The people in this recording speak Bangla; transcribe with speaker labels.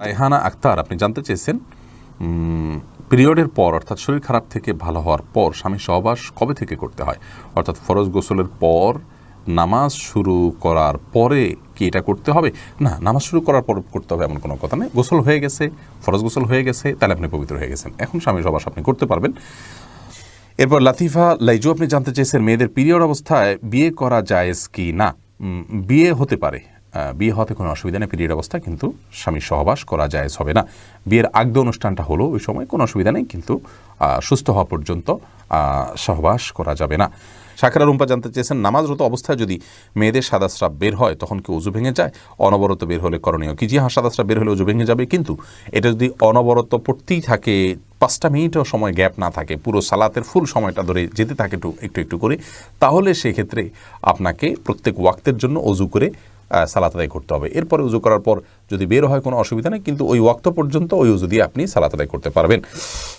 Speaker 1: রায়হানা আক্তার, আপনি জানতে চেয়েছেন পিরিয়ডের পর, অর্থাৎ শরীর খারাপ থেকে ভালো হওয়ার পর স্বামী সহবাস কবে থেকে করতে হয়? অর্থাৎ ফরজ গোসলের পর নামাজ শুরু করার পরে কি এটা করতে হবে? না, নামাজ শুরু করার পর করতে হবে এমন কোনো কথা নেই। গোসল হয়ে গেছে, ফরজ গোসল হয়ে গেছে, তাহলে আপনি পবিত্র হয়ে গেছেন। এখন স্বামী সহবাস আপনি করতে পারবেন। এরপর লাতিফা লাইজু, আপনি জানতে চেয়েছেন মেয়েদের পিরিয়ড অবস্থায় বিয়ে করা জায়েজ কি না? বিয়ে হতে পারে। বিয়ে হতে কোনো অসুবিধা নেই, পিরিয়ড অবস্থা কিন্তু স্বামীর সহবাস করা যায় হবে না। বিয়ের আগদ অনুষ্ঠানটা হলো, ওই সময় কোনো অসুবিধা নেই, কিন্তু সুস্থ হওয়া পর্যন্ত সহবাস করা যাবে না। শাকরা রুম্পা জানতে চেয়েছেন, নামাজরত অবস্থায় যদি মেয়েদের সাদা স্রাব বের হয়, তখন কি উজু ভেঙে যায়? অনবরত বের হলে করণীয় কি? জি হ্যাঁ সাদা স্রাব বের হলে উজু ভেঙে যাবে, কিন্তু এটা যদি অনবরত পড়তেই থাকে, পাঁচটা মিনিটও সময় গ্যাপ না থাকে, পুরো সালাতের ফুল সময়টা ধরে যেতে থাকে একটু একটু একটু করে, তাহলে সেক্ষেত্রে আপনাকে প্রত্যেক ওয়াক্তের জন্য অজু করে সালাত আদায় করতে হবে। এরপরে উজু করার পর যদি বের হয় কোনো অসুবিধা নেই, কিন্তু ওই ওয়াক্ত পর্যন্ত ওই উজু দিয়ে আপনি সালাত আদায় করতে পারবেন।